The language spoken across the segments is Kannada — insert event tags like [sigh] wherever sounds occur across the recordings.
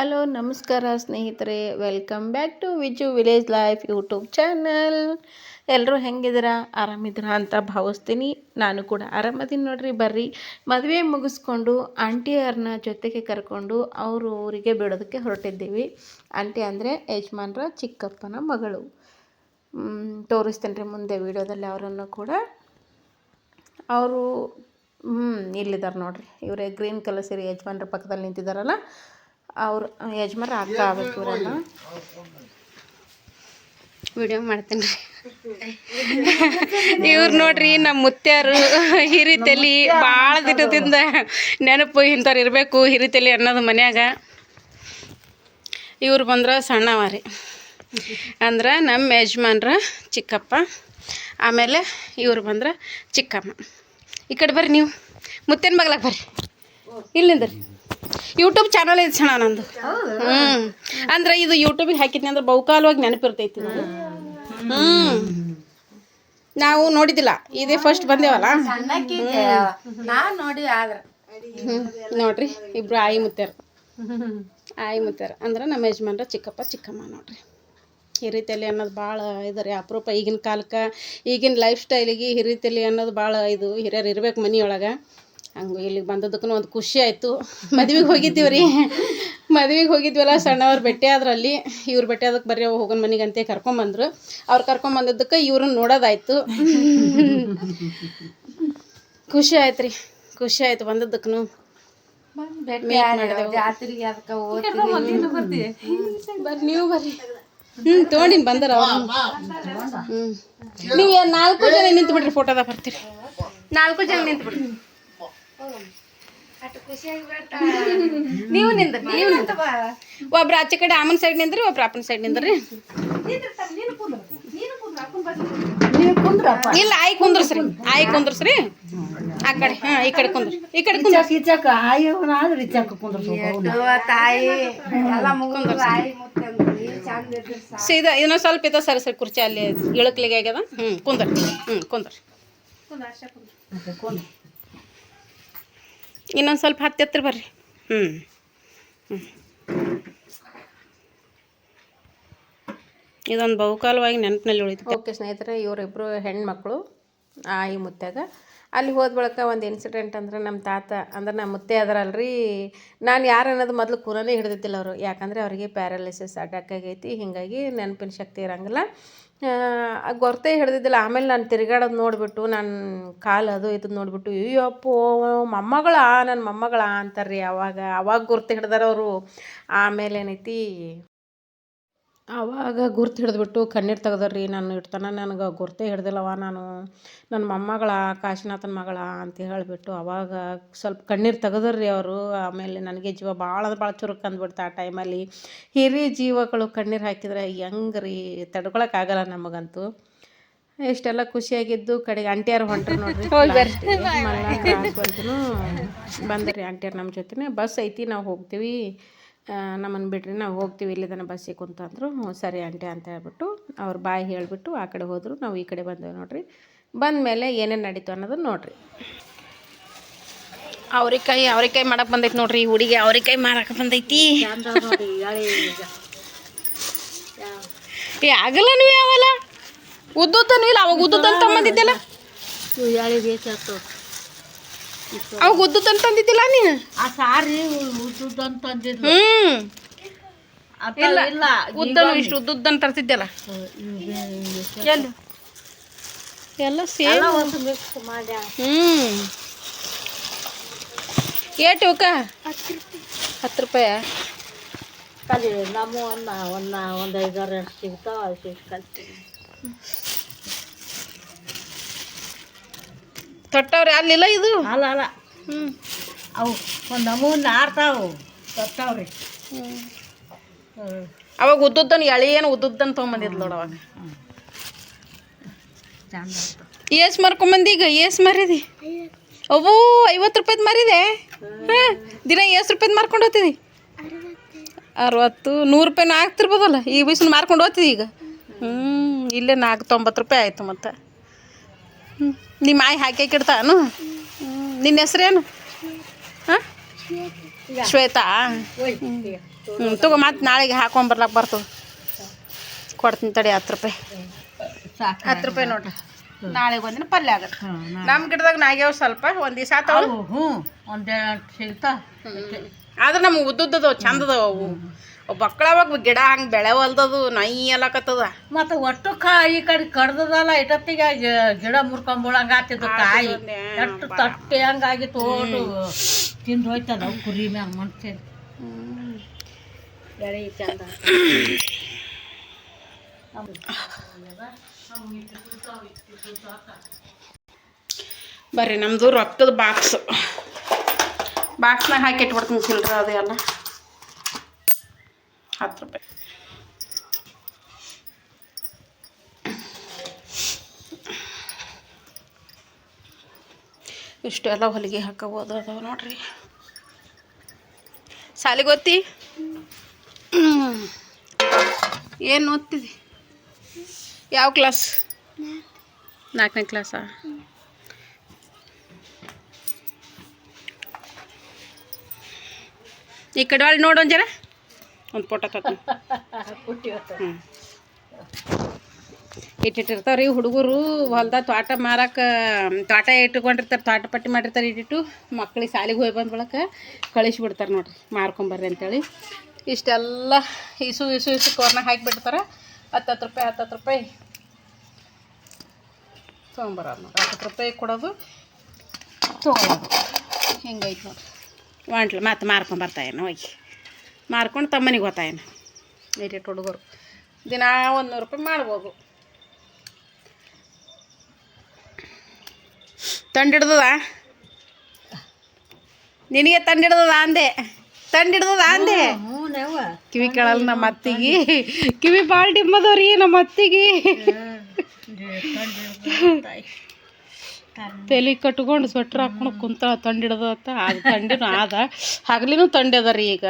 ಹಲೋ, ನಮಸ್ಕಾರ ಸ್ನೇಹಿತರೆ. Welcome back to Viju village life YouTube channel ಎಲ್ಲರೂ ಹೆಂಗಿದ್ದೀರಾ? ಆರಾಮಿದ್ದೀರಾ ಅಂತ ಭಾವಿಸ್ತೀನಿ. ನಾನು ಕೂಡ ಆರಾಮದೀನಿ ನೋಡ್ರಿ, ಬರ್ರಿ. ಮದುವೆ ಮುಗಿಸ್ಕೊಂಡು ಆಂಟಿಯವ್ರನ್ನ ಜೊತೆಗೆ ಕರ್ಕೊಂಡು ಅವರು ಊರಿಗೆ ಬಿಡೋದಕ್ಕೆ ಹೊರಟಿದ್ದೀವಿ. ಆಂಟಿ ಅಂದರೆ ಯಜಮಾನ್ರ ಚಿಕ್ಕಪ್ಪನ ಮಗಳು. ತೋರಿಸ್ತೇನೆ ರೀ ಮುಂದೆ ವಿಡಿಯೋದಲ್ಲಿ ಅವರನ್ನು ಕೂಡ. ಅವರು ಹ್ಞೂ ಇಲ್ಲಿದ್ದಾರೆ ನೋಡ್ರಿ. ಇವರೇ ಗ್ರೀನ್ ಕಲರ್ ಸೀರೆ ಯಜಮಾನ್ರ ಪಕ್ಕದಲ್ಲಿ ನಿಂತಿದ್ದಾರಲ್ಲ. ಅವ್ರು ಯಜಮಾನ್ ಅಕ್ಕ ಆಗ್ಬೇಕು ಇವರೆಲ್ಲ ವಿಡಿಯೋ ಮಾಡ್ತೀನಿ ಇವ್ರು ನೋಡ್ರಿ ನಮ್ಮ ಮುತ್ಯಾರು ಹಿರಿತಲಿ ಭಾಳ ದಿನದಿಂದ ನೆನಪು ಇಂಥವ್ರು ಇರಬೇಕು ಹಿರಿತಲಿ ಅನ್ನೋದು ಮನ್ಯಾಗ. ಇವ್ರು ಬಂದ್ರೆ ಸಣ್ಣವರಿ ಅಂದ್ರೆ ನಮ್ಮ ಯಜಮಾನ್ರ ಚಿಕ್ಕಪ್ಪ ಆಮೇಲೆ ಇವ್ರು ಬಂದ್ರೆ ಚಿಕ್ಕಮ್ಮ. ಈ ಕಡೆ ಬರ್ರಿ ನೀವು. ಮುತ್ತೇನ ಮಗ್ಲಾಗ ಬರ್ರಿ. ಇಲ್ಲಿಂದ ರೀ. ಯೂಟ್ಯೂಬ್ ಚಾನಲ್ ಐತೆ ಸಣ್ಣ ನಂದು. ಹ್ಞೂ ಅಂದ್ರೆ ಇದು ಯೂಟ್ಯೂಬಿಗೆ ಹಾಕಿದ್ನಿ ಅಂದ್ರೆ ಬಹುಕಾಲವಾಗಿ ನೆನಪಿರ್ತೈತಿ ಇದು. ಹ್ಞೂ ನಾವು ನೋಡಿದ್ದಿಲ್ಲ. ಇದೇ ಫಸ್ಟ್ ಬಂದೇವಲ್ಲ? ನಾನ್ ನೋಡ್ರಿ ಇಬ್ರು ಆಯಿ ಮುತ್ತಾರ ಆಯಿ ಮುತ್ತಾರ ಅಂದ್ರೆ ನಮ್ಮ ಯಜಮಾನ್ರ ಚಿಕ್ಕಪ್ಪ ಚಿಕ್ಕಮ್ಮ ನೋಡ್ರಿ. ಹಿರಿತಲಿ ಅನ್ನೋದು ಭಾಳ ಇದು ರೀ ಅಪರೂಪ ಈಗಿನ ಕಾಲಕ್ಕೆ ಈಗಿನ ಲೈಫ್ ಸ್ಟೈಲಿಗೆ ಹಿರಿತಲಿ ಅನ್ನೋದು ಭಾಳ ಇದು. ಹಿರಿಯರು ಇರ್ಬೇಕು ಮನೆಯೊಳಗೆ. ಹಂಗೆ ಇಲ್ಲಿಗೆ ಬಂದದಕ್ಕೂ ಒಂದು ಖುಷಿ ಆಯಿತು. ಮದ್ವೆಗೆ ಹೋಗಿದ್ದೀವಿ ರೀ ಮದ್ವೆಗೆ ಹೋಗಿದ್ವಲ್ಲ ಸಣ್ಣವ್ರು ಭೇಟಿ ಆದ್ರಲ್ಲಿ ಇವ್ರು ಭೇಟಿ ಅದಕ್ಕೆ ಬರ್ರಿ ಅವು ಹೋಗೋಣ ಮನೆಗೆ ಅಂತ ಕರ್ಕೊಂಬಂದ್ರು. ಅವ್ರು ಕರ್ಕೊಂಬಂದದ್ದಕ್ಕೆ ಇವ್ರನ್ನ ನೋಡೋದಾಯ್ತು. ಖುಷಿ ಆಯ್ತು ರೀ ಖುಷಿ ಆಯ್ತು ಹೋಗ್ತೀವಿ ಬರ್ರಿ ನೀವು ಬರ್ರಿ. ಹ್ಞೂ ತೊಗೊಂಡಿನಿ ಬಂದಾರ ಅವ್ರು. ಹ್ಞೂ ನೀವು ಏನ್ ನಾಲ್ಕು ಜನ ನಿಂತು ಬಿಡ್ರಿ ಫೋಟೋದಾಗ ಬರ್ತೀರಿ? ನಾಲ್ಕು ಜನ ನಿಂತು ಬಿಡ್ರಿ ನೀವು ಒಬ್ರು ಆಚೆ ಕಡೆ ಆಮನ್ ಸೈಡ್ ನಿಂದ್ರಿ ಒಬ್ರು ಅಪ್ಪನ ಸೈಡ್ ನಿಂದ್ರಿ. ಇಲ್ಲ ಆಯ್ ಕುಂದ್ರಸ್ರಿ ಆಯ್ ಕುಂದ್ರಸ್ರಿ. ಆ ಕಡೆ ಹಾ ಈ ಕಡೆ ಕುಂದ್ರಿ ಈ ಕಡೆ ಕುಂದ್ರ. ಆದ್ರೆ ಕುಂದ್ರ ತಾಯಿ ಸೀದಾ ಇದನ್ನ ಸ್ವಲ್ಪ ಇದ ಸರಿ ಸರಿ ಕುರ್ಚಿ ಅಲ್ಲಿ ಇಳಕ್ಲಿಗೆ ಆಗ್ಯದ. ಹ್ಞೂ ಕುಂದ್ರಿ ಹ್ಞೂ ಕುಂದ್ರಿ. ಇನ್ನೊಂದು ಸ್ವಲ್ಪ ಹತ್ತಿ ಹತ್ತಿರ ಬರ್ರಿ. ಹ್ಞೂ ಹ್ಞೂ ಇದೊಂದು ಬಹುಕಾಲವಾಗಿ ನೆನಪಿನಲ್ಲಿ ಉಳಿತು ಓಕೆ ಸ್ನೇಹಿತರೆ ಇವರಿಬ್ಬರು ಹೆಣ್ಮಕ್ಳು ಆ ಈ ಮುತ್ತಾಗ ಅಲ್ಲಿ ಹೋದ ಬಳಿಕ ಒಂದು ಇನ್ಸಿಡೆಂಟ್ ಅಂದ್ರೆ ನಮ್ಮ ತಾತ ಅಂದ್ರೆ ನಮ್ಮ ಮುತ್ತೆ ಅದರಲ್ರಿ ನಾನು ಯಾರು ಅನ್ನೋದು ಮೊದಲು ಕೂರನೇ ಹಿಡಿದಿದ್ದಿಲ್ಲ ಅವರು. ಯಾಕಂದರೆ ಅವರಿಗೆ ಪ್ಯಾರಾಲಿಸಿಸ್ ಅಟ್ಯಾಕ್ ಆಗೈತಿ ಹೀಗಾಗಿ ನೆನಪಿನ ಶಕ್ತಿ ಇರಂಗಿಲ್ಲ. ಆ, ಗೊತ್ತೇ ಹಿಡ್ದಿದ್ದಿಲ್ಲ. ಆಮೇಲೆ ನಾನು ತಿರ್ಗಾಡೋದು ನೋಡಿಬಿಟ್ಟು ನನ್ನ ಕಾಲು ಅದು ಇದು ನೋಡಿಬಿಟ್ಟು ಅಯ್ಯಪ್ಪೋ ಮೊಮ್ಮಗಳ ನನ್ನ ಮೊಮ್ಮಗಳ ಅಂತಾರೆ ರೀ ಅವಾಗ. ಅವಾಗ ಗುರ್ತು ಹಿಡ್ದಾರ ಅವರು. ಆಮೇಲೆ ಏನೈತಿ ಆವಾಗ ಗುರ್ತು ಹಿಡಿದ್ಬಿಟ್ಟು ಕಣ್ಣೀರು ತೆಗ್ದಾರ್ರಿ ನಾನು ಇಡ್ತಾನ ನನಗೆ ಗುರ್ತೇ ಹಿಡ್ದಿಲ್ಲವ ನಾನು. ನನ್ನ ಮೊಮ್ಮಗಳ ಕಾಶಿನಾಥನ ಮಗಳ ಅಂತ ಹೇಳಿಬಿಟ್ಟು ಅವಾಗ ಸ್ವಲ್ಪ ಕಣ್ಣೀರು ತೆಗೆದ್ರಿ ಅವರು. ಆಮೇಲೆ ನನಗೆ ಜೀವ ಭಾಳ ಅಂದ್ರೆ ಭಾಳ ಚುರುಕು ಅಂದ್ಬಿಡ್ತು ಆ ಟೈಮಲ್ಲಿ. ಹಿರಿಯ ಜೀವಗಳು ಕಣ್ಣೀರು ಹಾಕಿದ್ರೆ ಹೆಂಗೆ ರೀ ತಡ್ಕೊಳಕ್ಕಾಗಲ್ಲ ನಮಗಂತೂ. ಇಷ್ಟೆಲ್ಲ ಖುಷಿಯಾಗಿದ್ದು ಕಡೆಗೆ ಆಂಟಿಯರು ಹೊಂಟ್ರು ನೋಡ್ರಿ. [laughs] ಬಂದ್ರಿ ಆಂಟಿಯರ್ ನಮ್ಮ ಜೊತೆನೆ. ಬಸ್ ಐತಿ ನಾವು ಹೋಗ್ತೀವಿ. ನಮ್ಮನ್ನು ಬಿಡ್ರಿ ನಾವು ಹೋಗ್ತೀವಿ ಇಲ್ಲಿ ತನಕ ಬಸ್ಸಿಗೆ ಕುಂತಂದ್ರು ಹ್ಞೂ ಸರಿ ಆಂಟಿ ಅಂತ ಹೇಳ್ಬಿಟ್ಟು ಅವ್ರ ಬಾಯಿ ಹೇಳಿಬಿಟ್ಟು ಆ ಕಡೆ ಹೋದರು. ನಾವು ಈ ಕಡೆ ಬಂದೇವೆ ನೋಡ್ರಿ. ಬಂದಮೇಲೆ ಏನೇನು ನಡೀತು ಅನ್ನೋದು ನೋಡ್ರಿ. ಅವ್ರಿಕಾಯಿ ಅವ್ರಿಕಾಯಿ ಮಾಡಕ್ಕೆ ಬಂದೈತಿ ನೋಡ್ರಿ ಈ ಹುಡುಗಿ ಅವ್ರಿಕಾಯಿ ಮಾರಕ್ಕೆ ಬಂದೈತಿ. ಏ ಆಗಲ್ಲ ನೀವು ಯಾವಲ್ಲ? ಉದ್ದುತ್ತನು ಇಲ್ಲ ಅವಾಗ ಉದ್ದುತ್ತನ್ ತಂಬಂದಿದ್ದಲ್ಲ ಅವಾಗ ಉದ್ದುತ್ತನ್ ತಂದಿದ್ದಿಲ್ಲ ನೀನು? ಆ ಸಾರಿ ಅಂತ ಅಂದಿದ್ದು ಹ್ಮ್. ಇಲ್ಲ ಇಲ್ಲ. ಉದ್ದನು ಇಷ್ಟು ಉದ್ದುದ್ದನ್ ತರ್ತಿದ್ದಲ್ಲ ಎಲ್ಲಿ. ಎಲ್ಲ ಸೇಮ್. ಹ್ಮ್. ಏಟು ಇವಕ್ಕ ಹತ್ತು ರೂಪಾಯ. ಕಲಿ ನಮ್ಮ ಒಂದು ಒಂದು ಒಂದು ಐದಾರು ಎಷ್ಟು ಸಿಗ್ತಾವ ಅಷ್ಟು ತೊಟ್ಟವ್ರಿ ಅಲ್ಲಿಲ್ಲ ಇದು? ಅಲ್ಲ ಅಲ್ಲ. ಹ್ಞೂ ಅವು ಒಂದು ಅಮೂನ್ ಆರ್ತಾವು ಸತ್ತಾವ್ರಿ ಅವಾಗ ಉದ್ದುದ್ದನ್ ಏನು ಉದ್ದುದ್ದನ್ ತೊಗೊಂಬಂದಿದ್ ನೋಡ ಅವಾಗ. ಏಸ್ ಮಾರ್ಕೊಂಬಂದಿ ಈಗ ಏಸ್ ಮಾರಿದಿ? ಅವ್ವೂ ಐವತ್ತು ರೂಪಾಯ್ದು ಮಾರಿದೆ? ಹಾಂ ದಿನ ಎಷ್ಟು ರೂಪಾಯ್ದು ಮಾರ್ಕೊಂಡು ಹೋತಿದಿ ಅರವತ್ತು ನೂರು ರೂಪಾಯಿನೂ ಆಗ್ತಿರ್ಬೋದಲ್ಲ ಈ ಬಿಸಿಲು ಮಾರ್ಕೊಂಡು ಹೋಗ್ತಿದಿ ಈಗ? ಹ್ಞೂ ಇಲ್ಲೇ ನಾಲ್ಕು ತೊಂಬತ್ತು ರೂಪಾಯಿ ಆಯಿತು ಮತ್ತೆ. ಹ್ಞೂ ನಿಮ್ಮ ಮಾಯಿ ಹಾಕಿ ಇಡ್ತಾನು ಹ್ಞೂ ನಿನ್ನ ಹೆಸ್ರೇನು? ಹಾಂ? ಶ್ವೇತಾ? ಹ್ಞೂ ತಗೋ ಮತ್ತೆ ನಾಳೆಗೆ ಹಾಕೊಂಬರ್ಲಾಕ ಬರ್ತದೆ ಕೊಡ್ತೀನಿ ತಡಿ ಹತ್ತು ರೂಪಾಯಿ. ಹತ್ತು ರೂಪಾಯಿ ನೋಡ್ರಿ. ನಾಳೆ ಒಂದಿನ ಪಲ್ಯ ಆಗತ್ತೆ. ನಮ್ಮ ಗಿಡದಾಗ ನಾಗ್ಯಾವ ಸ್ವಲ್ಪ ಒಂದು ದಿವಸ ಹ್ಞೂ. ಒಂದು ಸಿಗ್ತಾ ಆದ್ರೆ ನಮ್ಗೆ ಉದ್ದುದ್ದದು ಚಂದದವ ಅವು. ಬಕ್ಕಳವಾಗ ಗಿಡ ಹಂಗೆ ಬೆಳೆವಲ್ದದು ನೈ ಎಲ್ಲಕತ್ತದ ಮತ್ತೆ ಒಟ್ಟು ಕಾಯಿ ಈ ಕಡೆ ಕಡ್ದದಲ್ಲ ಇಟತ್ತಿಗೆ ಗಿಡ ಮುರ್ಕೊಂಬಳಂಗ ಆತಿದ್ದು ಕಾಯಿ. ಎಷ್ಟು ತಟ್ಟೆ ಹಂಗಾಗಿ ತೋಟು ತಿಂದು ಹೋಯ್ತದ ಕುರಿ ಮ್ಯಾಗ ಮನುಷ್ಯ ಬೆಳೆ ಚಂದ. ಬರ್ರಿ ನಮ್ಮದು ರೊಕ್ಕದ ಬಾಕ್ಸ್ ಬಾಕ್ಸ್ನಾಗ ಹಾಕಿ ಇಟ್ಬಿಡ್ತೀನಿ ಚಿಲ್ಲರೆ ಅದು ಎಲ್ಲ. ಹತ್ತು ರೂಪಾಯಿ. ಇಷ್ಟು ಎಲ್ಲ ಹೊಲಿಗೆ ಹಾಕೋಬೋದು ಅದಾವ ನೋಡ್ರಿ. ಸಾಲಿಗೆ ಓದ್ತಿ ಏನು ಓದ್ತಿದ್ದಿ ಯಾವ ಕ್ಲಾಸ್ ನಾಲ್ಕನೇ ಕ್ಲಾಸಾ ಈ ಕಡೆ ಒಳಗೆ ನೋಡು ಒಂದು ಜರ. ಒಂದು ಫೋಟೋ ತಗೊಂಡು ಹ್ಞೂ ಇಟ್ಟಿಟ್ಟಿರ್ತಾವೆ ರೀ ಹುಡುಗರು ಹೊಲ್ದಾಗ ತೋಟ ಮಾರಕ್ಕೆ ತೋಟ ಇಟ್ಟುಕೊಂಡಿರ್ತಾರೆ ತೋಟ ಪಟ್ಟಿ ಮಾಡಿರ್ತಾರೆ ಇಟ್ಟಿಟ್ಟು ಮಕ್ಳಿಗೆ ಸಾಲಿಗೆ ಹೋಗಿ ಬಂದ ಬಳಕ ಕಳಿಸ್ಬಿಡ್ತಾರೆ ನೋಡ್ರಿ ಮಾರ್ಕೊಂಬರ್ರಿ ಅಂತೇಳಿ. ಇಷ್ಟೆಲ್ಲ ಇಸು ಇಸು ಇಸು ಕೋರ್ನಾಗ ಹಾಕಿಬಿಡ್ತಾರೆ ಹತ್ತು ಹತ್ತು ರೂಪಾಯಿ ಹತ್ತು ಹತ್ತು ರೂಪಾಯಿ ತೊಗೊಂಬರೋದು ನೋಡಿ ಹತ್ತು ರೂಪಾಯಿ ಕೊಡೋದು ತೊಗೊಳೋದು ಹಿಂಗೈತೆ ನೋಡ್ರಿ. ಒಂಟ್ಲು ಮತ್ತೆ ಮಾರ್ಕೊಂಬರ್ತಾಯೇನು ಹೋಗಿ. ಮಾರ್ಕೊಂಡು ತಮ್ಮನಿಗೆ ಹೋತಾಯೇನು. ಏಟೇಟ್ ಹುಡುಗರು. ದಿನ ಒಂದು ನೂರು ರೂಪಾಯಿ ಮಾಡ್ಬೋದು. ತಂಡಿಡ್ದದ? ನಿನಗೆ ತಂಡಿಡ್ದದ ಅಂದೆ? ತಂಡಿಡ್ದದ ಅಂದೆ? ಕಿವಿ ಕೇಳಲ್ಲ ನಮ್ಮ ಅತ್ತಿಗೆ ಕಿವಿ ಭಾಳ ಡಿಮ್ಮದವ್ರಿ ನಮ್ಮ ಅತ್ತಿಗೆ ತಲೆ ಕಟ್ಕೊಂಡು ಸ್ವೆಟ್ರ್ ಹಾಕೊಂಡು ಕುಂತ ತಂಡಿಡ್ದ ಅಂತ. ಅದು ತಂಡಿನೂ ಆದ. ಹಗಲಿನೂ ತಂಡಿ ಅದ ರೀ ಈಗ.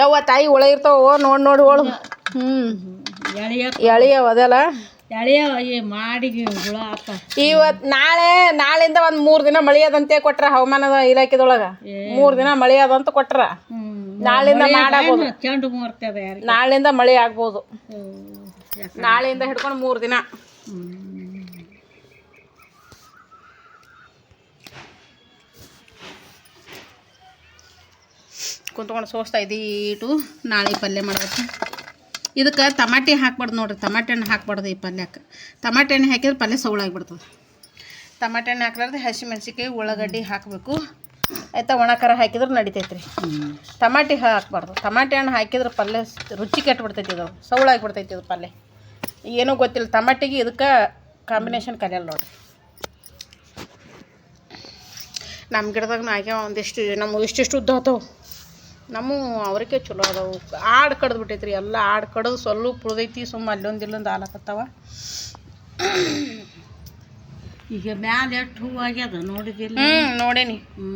ಯಾವ ತಾಯಿ ಒಳ ಇರ್ತಾವ ನೋಡಿ ನೋಡಿ ಒಳಗೆ ಹ್ಞೂ ಎಳೆಯ ಎಳಿಯವ. ಅದೆಲ್ಲ. ಎಳೆಯ ಈ ಮಾಡಿ ಹುಳ ಆತ. ಇವತ್ತು ನಾಳೆ ನಾಳಿಂದ ಒಂದು ಮೂರು ದಿನ ಮಳಿ ಅದಂತೆ ಕೊಟ್ರ ಹವಾಮಾನದ ಇಲಾಖೆದೊಳಗ. ಮೂರು ದಿನ ಮಳಿ ಅದಂತ ಕೊಟ್ರ. ನಾಳಿಂದ ಮಾಡಬಹುದು ನಾಳಿಂದ ಮಳೆ ಆಗ್ಬೋದು. ನಾಳೆಯಿಂದ ಹಿಡ್ಕೊಂಡು ಮೂರು ದಿನ. ಕುಂತ್ಕೊಂಡು ಸೋಸ್ತಾ ಇದ್ದೀಟು ನಾಳೆ ಪಲ್ಯ ಮಾಡಬೇಕು. ಇದಕ್ಕೆ ತಮಾಟಿ ಹಾಕ್ಬಾರ್ದು ನೋಡ್ರಿ, ಟಮಾಟೆ ಹಣ್ಣು ಹಾಕ್ಬಾರ್ದು ಈ ಪಲ್ಯಕ್ಕೆ. ಟಮಾಟೆ ಹಣ್ಣು ಹಾಕಿದ್ರೆ ಪಲ್ಯ ಸೌಳಾಗ್ಬಿಡ್ತದೆ. ಟಮಾಟೆ ಹಣ್ಣು ಹಾಕ್ಲಾರ್ದು ಹಸಿ ಮೆಣಸಿಕಾಯಿ ಉಳ್ಳಾಗಡ್ಡಿ ಹಾಕಬೇಕು. ಆಯಿತಾ, ಒಣ ಖಾರ ಹಾಕಿದ್ರೆ ನಡಿತೈತೆ ರೀ ಟಮಾಟಿ ಹಾಕ್ಬಾರ್ದು. ಟಮಾಟೆ ಹಣ್ಣು ಹಾಕಿದ್ರೆ ಪಲ್ಯ ರುಚಿ ಕೆಟ್ಬಿಡ್ತೈತಿ ಇದು. ಸೌಳಾಗಿಬಿಡ್ತೈತಿ ಇದು ಪಲ್ಯ. ಏನೂ ಗೊತ್ತಿಲ್ಲ, ಟಮಾಟಿಗೆ ಇದಕ್ಕೆ ಕಾಂಬಿನೇಷನ್ ಕಲಿಯಲ್ಲ ನೋಡಿರಿ. ನಮ್ಮ ಗಿಡದಾಗ ಆಗ್ಯಾವ ಒಂದಿಷ್ಟು ನಮ್ಮ ಇಷ್ಟಿಷ್ಟು ಉದ್ದ ಆತವು ನಮ್ಮ ಅವ್ರಿಗೆ ಚಲೋ ಅದಾವು. ಆಡು ಕಡ್ದು ಬಿಟ್ಟೈತ್ರಿ ಎಲ್ಲ ಆಡು ಕಡ್ದು ಸ್ವಲ್ಪ ಉಳಿದೈತಿ ಸುಮ್ಮ ಅಲ್ಲೊಂದು ಇಲ್ಲೊಂದು ಆಲಕತ್ತಾವ ಈಗ ಮ್ಯಾಲೆ ಎಷ್ಟು ಹೂ ಆಗ್ಯದ ನೋಡಿದಿಲ್ಲ ನೋಡೇನಿ. ಹ್ಞೂ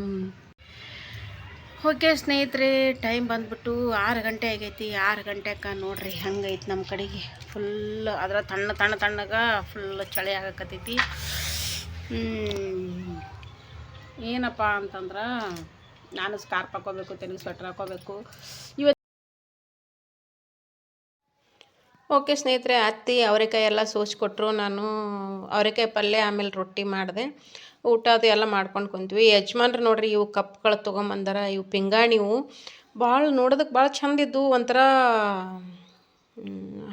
ಓಕೆ ಸ್ನೇಹಿತರೆ ಟೈಮ್ ಬಂದ್ಬಿಟ್ಟು ಆರು ಗಂಟೆ ಆಗೈತಿ. ಆರು ಗಂಟೆಗೆ ನೋಡ್ರಿ ಹಂಗೈತಿ ನಮ್ಮ ಕಡೆಗೆ. ಫುಲ್ ಅದರ ತಣ್ಣ ತಣ್ಣ ತಣ್ಣಗ ಫುಲ್ ಚಳಿ ಆಗಕತ್ತೈತಿ. ಹ್ಮ್. ಏನಪ್ಪ ಅಂತಂದ್ರೆ ನಾನು ಸ್ಕಾರ್ಪ್ ಹಾಕೋಬೇಕು ತೆಲಿಗೆ ಸ್ವೆಟ್ರ್ ಹಾಕೋಬೇಕು ಇವತ್ತು ಓಕೆ ಸ್ನೇಹಿತರೆ, ಅತ್ತಿ ಅವರೆಕಾಯಿ ಎಲ್ಲ ಸೋಸಿಕೊಟ್ರು ನಾನು ಅವರೆಕಾಯಿ ಪಲ್ಯ ಆಮೇಲೆ ರೊಟ್ಟಿ ಮಾಡಿದೆ. ಊಟ ಅದು ಎಲ್ಲ ಮಾಡ್ಕೊಂಡು ಕುಂತ್ವಿ. ಯಜಮಾನ್ರು ನೋಡ್ರಿ, ಇವು ಕಪ್ಗಳು ತೊಗೊಂಬಂದಾರ. ಇವು ಪಿಂಗಾಣಿವು ಭಾಳ ನೋಡೋದಕ್ಕೆ ಭಾಳ ಚಂದ ಇದ್ವು. ಒಂಥರ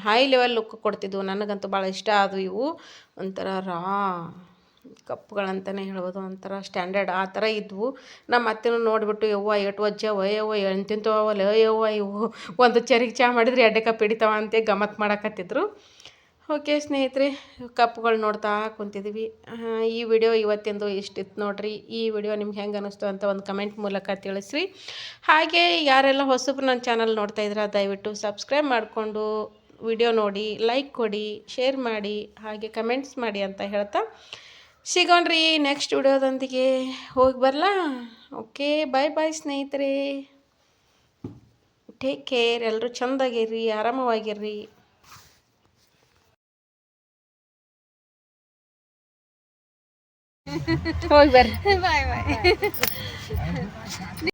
ಹೈ ಲೆವೆಲ್ ಲುಕ್ ಕೊಡ್ತಿದ್ವು. ನನಗಂತೂ ಭಾಳ ಇಷ್ಟ ಆದವು ಇವು. ಒಂಥರ ರಾ ಕಪ್ಗಳಂತಲೇ ಹೇಳ್ಬೋದು, ಒಂಥರ ಸ್ಟ್ಯಾಂಡರ್ಡ್ ಆ ಥರ ಇದ್ವು. ನಮ್ಮ ಅತ್ತೆನೂ ನೋಡಿಬಿಟ್ಟು, ಯವ್ವ ಎಟ್ ವಜ್ಜವ ಯವ್ವ ಎಂತಿಂತವಲ್ಲ ಯವ್ವ ಇವು ಒಂದು ಚರಿಗೆ ಚಾ ಮಾಡಿದ್ರೆ ಎಡ್ಡೆ ಕಪ್ ಹಿಡಿತಾವ ಅಂತ ಗಮತ್ ಮಾಡಕತ್ತಿದ್ರು. ಓಕೆ ಸ್ನೇಹಿತರೆ ಕಪ್ಗಳು ನೋಡ್ತಾ ಕುಂತಿದ್ವಿ. ಈ ವಿಡಿಯೋ ಇವತ್ತಿಂದು ಇಷ್ಟಿತ್ತು ನೋಡ್ರಿ. ಈ ವಿಡಿಯೋ ನಿಮ್ಗೆ ಹೆಂಗೆ ಅನ್ನಿಸ್ತು ಅಂತ ಒಂದು ಕಮೆಂಟ್ ಮೂಲಕ ತಿಳಿಸ್ರಿ. ಹಾಗೆ ಯಾರೆಲ್ಲ ಹೊಸಬ್ರು ನನ್ನ ಚಾನಲ್ ನೋಡ್ತಾ ಇದ್ರೆ, ದಯವಿಟ್ಟು ಸಬ್ಸ್ಕ್ರೈಬ್ ಮಾಡಿಕೊಂಡು ವಿಡಿಯೋ ನೋಡಿ, ಲೈಕ್ ಕೊಡಿ, ಶೇರ್ ಮಾಡಿ, ಹಾಗೆ ಕಮೆಂಟ್ಸ್ ಮಾಡಿ ಅಂತ ಹೇಳ್ತಾ ಸಿಗೋಣ್ರಿ ನೆಕ್ಸ್ಟ್ ವಿಡಿಯೋದೊಂದಿಗೆ ಹೋಗಿ ಬರಲಾ? ಓಕೆ ಬಾಯ್ ಬಾಯ್ ಸ್ನೇಹಿತರೆ. ಟೇಕ್ ಕೇರ್ ಎಲ್ಲರೂ ಚೆಂದಾಗಿರ್ರಿ ಆರಾಮವಾಗಿರ್ರಿ. ಹೋಗಿ ಬರ್ರಿ. [laughs]